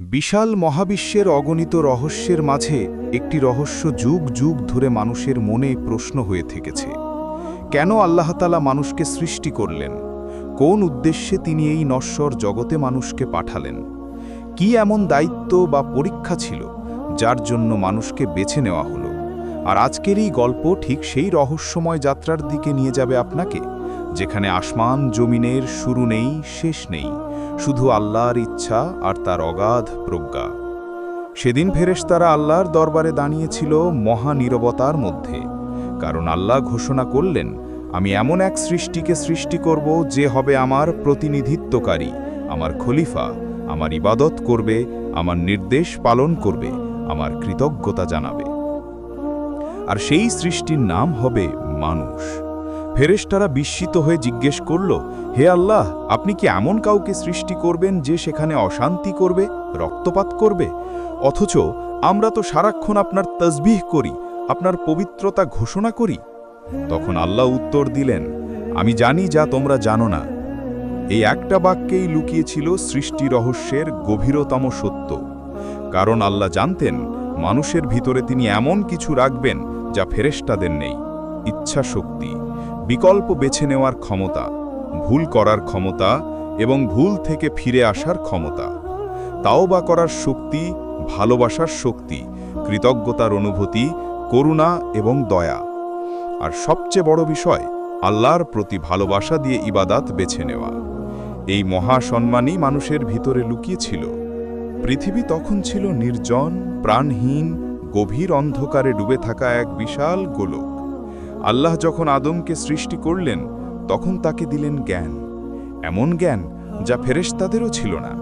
বিশাল মহাবিশ্বের অগণিত রহস্যের মাঝে একটি রহস্য যুগ যুগ ধরে মানুষের মনে প্রশ্ন হয়ে থেকেছে। কেন আল্লাহতালা মানুষকে সৃষ্টি করলেন? কোন উদ্দেশ্যে তিনি এই নশ্বর জগতে মানুষকে পাঠালেন? কি এমন দায়িত্ব বা পরীক্ষা ছিল যার জন্য মানুষকে বেছে নেওয়া হলো? আর আজকের এই গল্প ঠিক সেই রহস্যময় যাত্রার দিকে নিয়ে যাবে আপনাকে, যেখানে আসমান জমিনের শুরু নেই, শেষ নেই। শুধু আল্লাহর ইচ্ছা আর তার অগাধ প্রজ্ঞা। সেদিন ফেরেশতারা আল্লাহর দরবারে দাঁড়িয়েছিল মহা নীরবতার মধ্যে, কারণ আল্লাহ ঘোষণা করলেন, আমি এমন এক সৃষ্টিকে সৃষ্টি করব যে হবে আমার প্রতিনিধিত্বকারী, আমার খলিফা, আমার ইবাদত করবে, আমার নির্দেশ পালন করবে, আমার কৃতজ্ঞতা জানাবে। আর সেই সৃষ্টির নাম হবে মানুষ। ফেরেশতারা বিস্মিত হয়ে জিজ্ঞেস করল, হে আল্লাহ, আপনি কি এমন কাউকে সৃষ্টি করবেন যে সেখানে অশান্তি করবে, রক্তপাত করবে? অথচ আমরা তো সারাক্ষণ আপনার তসবিহ করি, আপনার পবিত্রতা ঘোষণা করি। তখন আল্লাহ উত্তর দিলেন, আমি জানি যা তোমরা জানো না। এই একটা বাক্যেই লুকিয়েছিল সৃষ্টি রহস্যের গভীরতম সত্য। কারণ আল্লাহ জানতেন, মানুষের ভিতরে তিনি এমন কিছু রাখবেন যা ফেরেশতাদের নেই ইচ্ছা শক্তি বিকল্প বেছে নেওয়ার ক্ষমতা, ভুল করার ক্ষমতা এবং ভুল থেকে ফিরে আসার ক্ষমতা। তাও বা করার শক্তি, ভালোবাসার শক্তি, কৃতজ্ঞতার অনুভূতি, করুণা এবং দয়া। আর সবচেয়ে বড় বিষয়, আল্লাহর প্রতি ভালোবাসা দিয়ে ইবাদাত বেছে নেওয়া। এই মহাসম্মানই মানুষের ভিতরে লুকিয়েছিল পৃথিবী তখন ছিল নির্জন, প্রাণহীন, গভীর অন্ধকারে ডুবে থাকা এক বিশাল গোলক। আল্লাহ যখন আদমকে সৃষ্টি করলেন, তখন তাকে দিলেন জ্ঞান। এমন জ্ঞান যা ফেরেশতাদেরও ছিল না।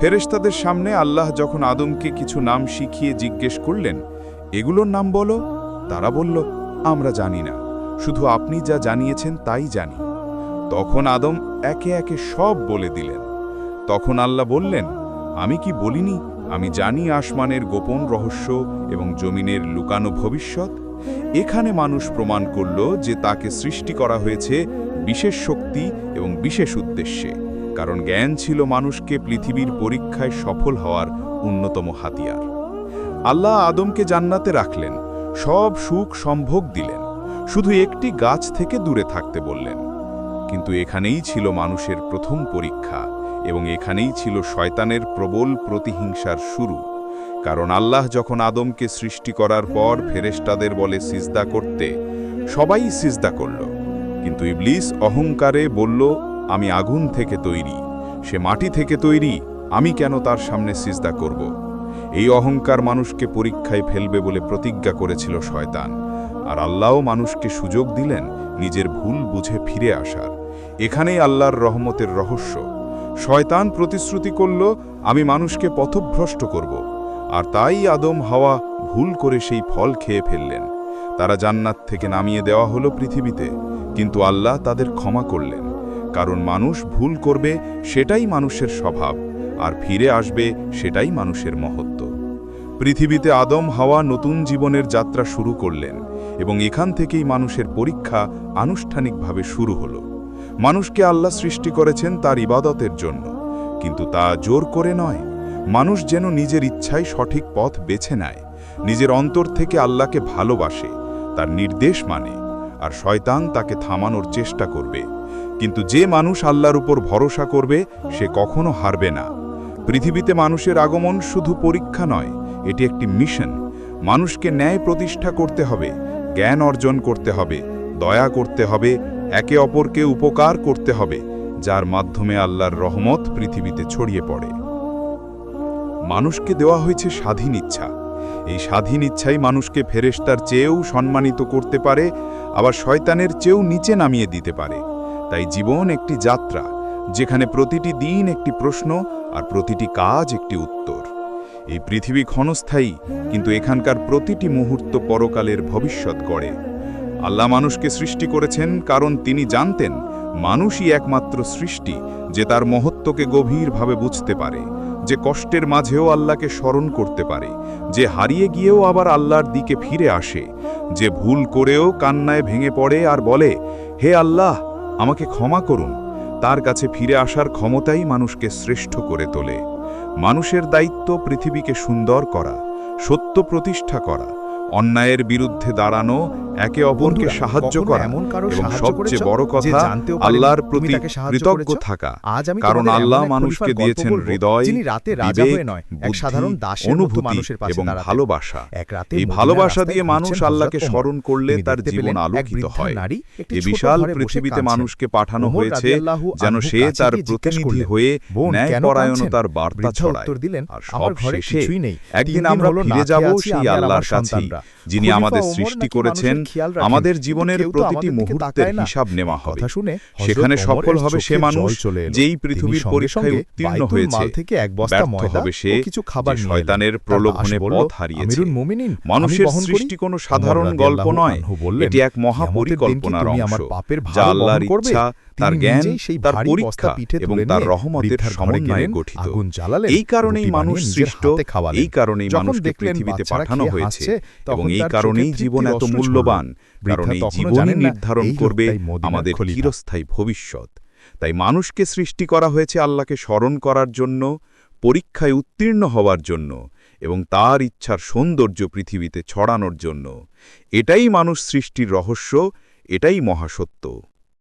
ফেরেশতাদের সামনে আল্লাহ যখন আদমকে কিছু নাম শিখিয়ে জিজ্ঞেস করলেন, এগুলোর নাম বলো? তারা বলল, আমরা জানি না। শুধু আপনি যা জানিয়েছেন তাই জানি। তখন আদম একে একে সব বলে দিলেন। তখন আল্লাহ বললেন, আমি কি বলিনি? আমি জানি আসমানের গোপন রহস্য এবং জমিনের লুকানো ভবিষ্যৎ। এখানে মানুষ প্রমাণ করল যে তাকে সৃষ্টি করা হয়েছে বিশেষ শক্তি এবং বিশেষ উদ্দেশ্যে, কারণ জ্ঞান ছিল মানুষকে পৃথিবীর পরীক্ষায় সফল হওয়ার অন্যতম হাতিয়ার। আল্লাহ আদমকে জান্নাতে রাখলেন, সব সুখ সম্ভোগ দিলেন, শুধু একটি গাছ থেকে দূরে থাকতে বললেন। কিন্তু এখানেই ছিল মানুষের প্রথম পরীক্ষা এবং এখানেই ছিল শয়তানের প্রবল প্রতিহিংসার শুরু। কারণ আল্লাহ যখন আদমকে সৃষ্টি করার পর ফেরেশতাদের বলে সিজদা করতে, সবাই সিজদা করল। কিন্তু ইবলিস অহংকারে বলল, আমি আগুন থেকে তৈরি। সে মাটি থেকে তৈরি। আমি কেন তার সামনে সিজদা করব? এই অহংকার মানুষকে পরীক্ষায় ফেলবে বলে প্রতিজ্ঞা করেছিল শয়তান। আর আল্লাহও মানুষকে সুযোগ দিলেন নিজের ভুল বুঝে ফিরে আসার। এখানেই আল্লাহর রহমতের রহস্য। শয়তান প্রতিশ্রুতি করল, আমি মানুষকে পথভ্রষ্ট করব। আর তাই আদম হাওয়া ভুল করে সেই ফল খেয়ে ফেললেন। তারা জান্নাত থেকে নামিয়ে দেওয়া হলো পৃথিবীতে, কিন্তু আল্লাহ তাদের ক্ষমা করলেন, কারণ মানুষ ভুল করবে সেটাই মানুষের স্বভাব, আর ফিরে আসবে সেটাই মানুষের মহত্ব। পৃথিবীতে আদম হাওয়া নতুন জীবনের যাত্রা শুরু করলেন, এবং এখান থেকেই মানুষের পরীক্ষা আনুষ্ঠানিকভাবে শুরু হলো। মানুষকে আল্লাহ সৃষ্টি করেছেন তার ইবাদতের জন্য, কিন্তু তা জোর করে নয়। মানুষ যেন নিজের ইচ্ছায় সঠিক পথ বেছে নেয়, নিজের অন্তর থেকে আল্লাহকে ভালোবাসে, তার নির্দেশ মানে আর শয়তান তাকে থামানোর চেষ্টা করবে। কিন্তু যে মানুষ আল্লাহর উপর ভরসা করবে, সে কখনো হারবে না। পৃথিবীতে মানুষের আগমন শুধু পরীক্ষা নয়, এটি একটি মিশন। মানুষকে ন্যায় প্রতিষ্ঠা করতে হবে, জ্ঞান অর্জন করতে হবে, দয়া করতে হবে, একে অপরকে উপকার করতে হবে, যার মাধ্যমে আল্লাহর রহমত পৃথিবীতে ছড়িয়ে পড়ে। মানুষকে দেওয়া হয়েছে স্বাধীন ইচ্ছা। এই স্বাধীন ইচ্ছাই মানুষকে ফেরেশতার চেয়েও সম্মানিত করতে পারে, আবার শয়তানের চেয়েও নিচে নামিয়ে দিতে পারে। তাই জীবন একটি যাত্রা, যেখানে প্রতিটি দিন একটি প্রশ্ন আর প্রতিটি কাজ একটি উত্তর। এই পৃথিবী ক্ষণস্থায়ী, কিন্তু এখানকার প্রতিটি মুহূর্ত পরকালের ভবিষ্যৎ গড়ে। আল্লাহ মানুষকে সৃষ্টি করেছেন কারণ তিনি জানতেন, মানুষই একমাত্র সৃষ্টি, যে তার মহত্বকে গভীরভাবে বুঝতে পারে। যে কষ্টের মাঝেও আল্লাহকে স্মরণ করতে পারে, যে হারিয়ে গিয়েও আবার আল্লাহর দিকে ফিরে আসে, যে ভুল করেও কান্নায় ভেঙে পড়ে আর বলে, হে আল্লাহ, আমাকে ক্ষমা করুন। তার কাছে ফিরে আসার ক্ষমতাই মানুষকে শ্রেষ্ঠ করে তোলে। মানুষের দায়িত্ব পৃথিবীকে সুন্দর করা, সত্য প্রতিষ্ঠা করা, অন্যায়ের বিরুদ্ধে দাঁড়ানো একে অপরকে সাহায্য করা এমন কারও এবং সবচেয়ে বড় কথা আল্লাহর প্রতি কৃতজ্ঞ থাকা কারণ আল্লাহ মানুষকে দিয়েছেন হৃদয় রাতে রাজা হয়ে নয় এক সাধারণ দাসের অনুভূতি মানুষের পাশে এবং ভালোবাসা। এক রাতে এই ভালোবাসা দিয়ে মানুষ আল্লাহকে স্মরণ করলে তার জীবন আলোকিত হয়। এই বিশাল পৃথিবীতে মানুষকে পাঠানো হয়েছে যেন সে কাছে তার প্রতিনিধি হয়ে "বোন, ন্যায় পরায়ণতার বার্তা ছড়ায়। দিলেন, আর সব ঘরে শেষে কিছুই নেই। একদিন আমরা ফিরে যাব সেই আল্লাহর সন্তানরা। যিনি আমাদের সৃষ্টি করেছেন আমাদের জীবনের প্রতিটি মুহূর্তের হিসাব নেওয়া হবে শুনে সেখানে সফল হবে সে মানুষ যেই পৃথিবীর পরীক্ষায় উত্তীর্ণ হয়েছে থেকে এক বস্তা ব্যর্থ ময়দা হবে সে কিছু খাবার। শয়তানের প্রলোভনে পথ হারিয়েছে। মানুষের সৃষ্টি কোনো সাধারণ গল্প নয়। এটি এক মহাপরিকল্পনার অংশ। আমার পাপের ভার যা বহন আল্লাহর ইচ্ছা তার জ্ঞান সেই তার পরীক্ষা পিঠে এবং তার রহমতের সমন্বয়ে গঠিত। আগুন জ্বালালেন, এই কারণেই মানুষ সৃষ্ট এই কারণেই মানুষকে পৃথিবীতে পাঠানো হয়েছে এবং এই কারণেই জীবন এত মূল্যবান। কারণ এই জীবনই নির্ধারণ করবে আমাদের চিরস্থায়ী ভবিষ্যৎ। তাই মানুষকে সৃষ্টি করা হয়েছে আল্লাহকে স্মরণ করার জন্য পরীক্ষায় উত্তীর্ণ হওয়ার জন্য এবং তার ইচ্ছার সৌন্দর্য পৃথিবীতে ছড়ানোর জন্য। এটাই মানুষ সৃষ্টির রহস্য এটাই মহাসত্য।